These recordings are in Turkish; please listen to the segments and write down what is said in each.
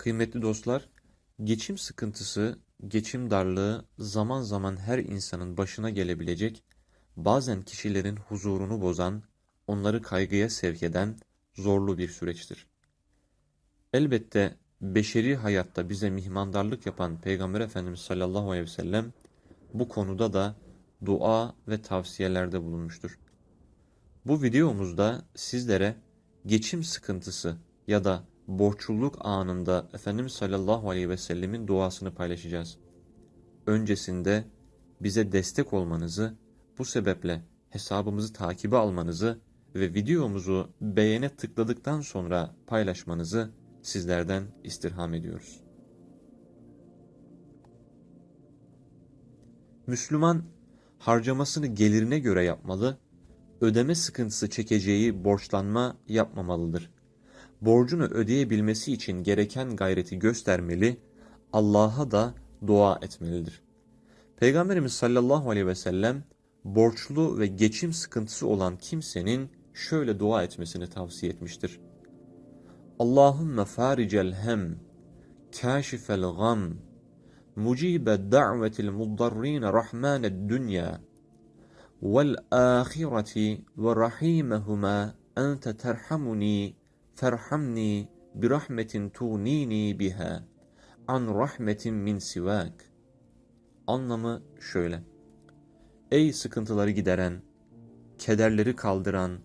Kıymetli dostlar, geçim sıkıntısı, geçim darlığı zaman zaman her insanın başına gelebilecek, bazen kişilerin huzurunu bozan, onları kaygıya sevk eden zorlu bir süreçtir. Elbette beşeri hayatta bize mihmandarlık yapan Peygamber Efendimiz sallallahu aleyhi ve sellem bu konuda da dua ve tavsiyelerde bulunmuştur. Bu videomuzda sizlere geçim sıkıntısı ya da borçluluk anında Efendimiz sallallahu aleyhi ve sellemin duasını paylaşacağız. Öncesinde bize destek olmanızı, bu sebeple hesabımızı takibe almanızı ve videomuzu beğene tıkladıktan sonra paylaşmanızı sizlerden istirham ediyoruz. Müslüman harcamasını gelirine göre yapmalı, ödeme sıkıntısı çekeceği borçlanma yapmamalıdır. Borcunu ödeyebilmesi için gereken gayreti göstermeli, Allah'a da dua etmelidir. Peygamberimiz sallallahu aleyhi ve sellem borçlu ve geçim sıkıntısı olan kimsenin şöyle dua etmesini tavsiye etmiştir. Allahümme faricel hem, kâşifel gam, mucibe da'vetil muddarrine rahmaned dünya, vel ahireti ve rahimehuma ente terhamuni ferhamni bi rahmetin tunini biha an rahmetin min sivak. Anlamı şöyle. Ey sıkıntıları gideren, kederleri kaldıran,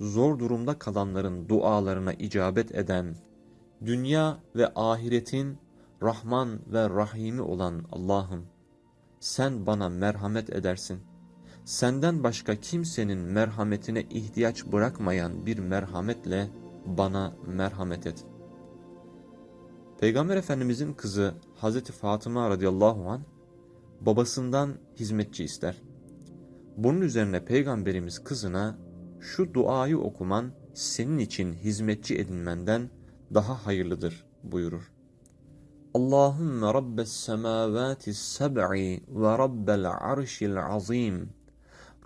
zor durumda kalanların dualarına icabet eden, dünya ve ahiretin Rahman ve Rahimi olan Allah'ım, sen bana merhamet edersin. Senden başka kimsenin merhametine ihtiyaç bırakmayan bir merhametle bana merhamet et. Peygamber Efendimizin kızı Hazreti Fatıma radıyallahu an babasından hizmetçi ister. Bunun üzerine Peygamberimiz kızına şu duayı okuman senin için hizmetçi edinmenden daha hayırlıdır buyurur. Allahümme Rabbes semavati seb'i ve Rabbel arşil azim.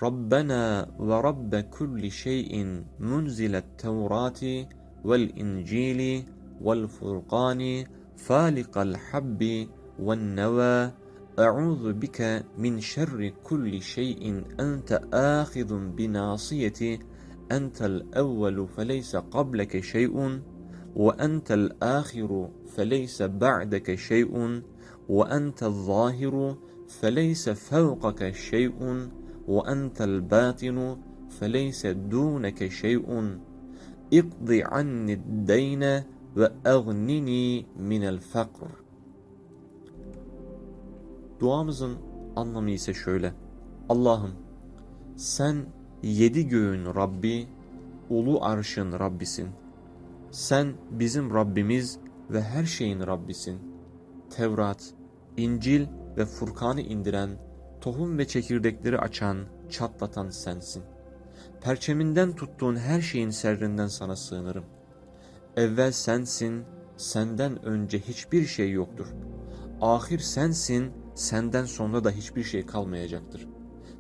ربنا ورب كل شيء منزل التوراة والإنجيل والفرقان فالق الحب والنوى. أعوذ بك من شر كل شيء. أنت آخذ بناصيتي. أنت الأول فليس قبلك شيء. وأنت الآخر فليس بعدك شيء. وأنت الظاهر فليس فوقك شيء. وأنت الباطن فليس دونك شيء اقض عني الدين وأغنني من الفقر Duamızın anlamı ise şöyle. Allah'ım sen yedi göğün Rabbi, ulu arşın Rabbisin. Sen bizim Rabbimiz ve her şeyin Rabbisin. Tevrat, İncil ve Furkan'ı indiren, tohum ve çekirdekleri açan, çatlatan sensin. Perçeminden tuttuğun her şeyin serrinden sana sığınırım. Evvel sensin, senden önce hiçbir şey yoktur. Ahir sensin, senden sonra da hiçbir şey kalmayacaktır.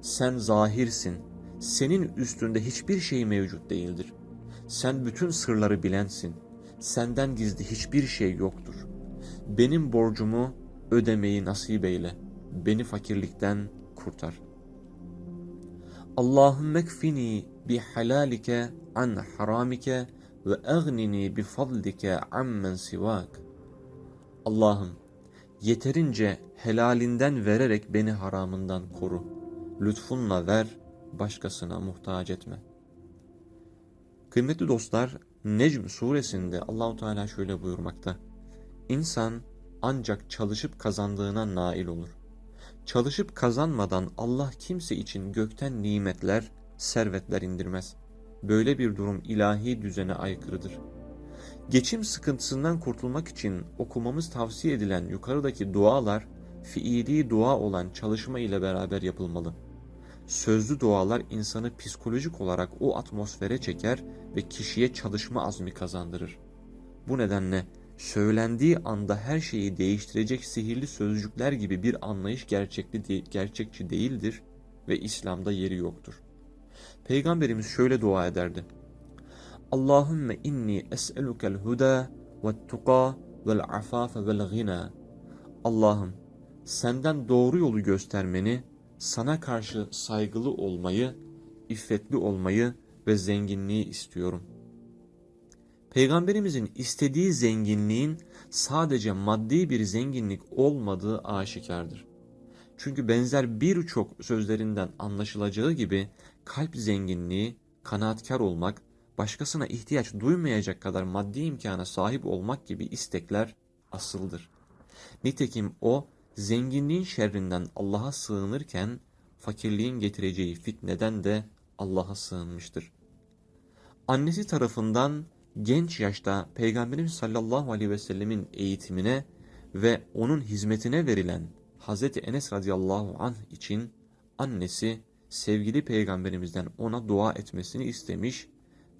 Sen zahirsin, senin üstünde hiçbir şey mevcut değildir. Sen bütün sırları bilensin, senden gizli hiçbir şey yoktur. Benim borcumu ödemeyi nasip eyle, beni fakirlikten kurtar. Allahümme kfini bi halalike an haramike ve egnini bi fadlike ammen sivak. Allah'ım yeterince helalinden vererek beni haramından koru. Lütfunla ver, başkasına muhtaç etme. Kıymetli dostlar, Necm suresinde Allahu Teala şöyle buyurmakta. İnsan ancak çalışıp kazandığına nail olur. Çalışıp kazanmadan Allah kimse için gökten nimetler, servetler indirmez. Böyle bir durum ilahi düzene aykırıdır. Geçim sıkıntısından kurtulmak için okumamız tavsiye edilen yukarıdaki dualar fiili dua olan çalışma ile beraber yapılmalı. Sözlü dualar insanı psikolojik olarak o atmosfere çeker ve kişiye çalışma azmi kazandırır. Bu nedenle söylendiği anda her şeyi değiştirecek sihirli sözcükler gibi bir anlayış gerçekli gerçekçi değildir ve İslam'da yeri yoktur. Peygamberimiz şöyle dua ederdi. Allahümme inni es'elukel huda ve tuqa vel afafe vel gina. Allah'ım senden doğru yolu göstermeni, sana karşı saygılı olmayı, iffetli olmayı ve zenginliği istiyorum. Peygamberimizin istediği zenginliğin sadece maddi bir zenginlik olmadığı aşikardır. Çünkü benzer birçok sözlerinden anlaşılacağı gibi kalp zenginliği, kanaatkar olmak, başkasına ihtiyaç duymayacak kadar maddi imkana sahip olmak gibi istekler asıldır. Nitekim o zenginliğin şerrinden Allah'a sığınırken fakirliğin getireceği fitneden de Allah'a sığınmıştır. Annesi tarafından genç yaşta Peygamberimiz sallallahu aleyhi ve sellemin eğitimine ve onun hizmetine verilen Hazreti Enes radıyallahu anh için annesi sevgili peygamberimizden ona dua etmesini istemiş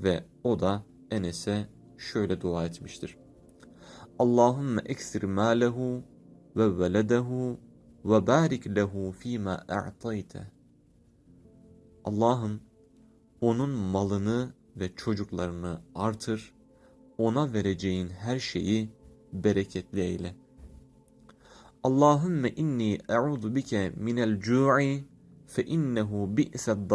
ve o da Enes'e şöyle dua etmiştir. Allahümme eksir mâlehu ve veledehu ve barik lehu fîmâ a'tayte. Allah'ım onun malını ve çocuklarını artır, ona vereceğin her şeyi bereketli eyle. Allahümme inni e'udu bike minel cu'i fe innehu bi'sed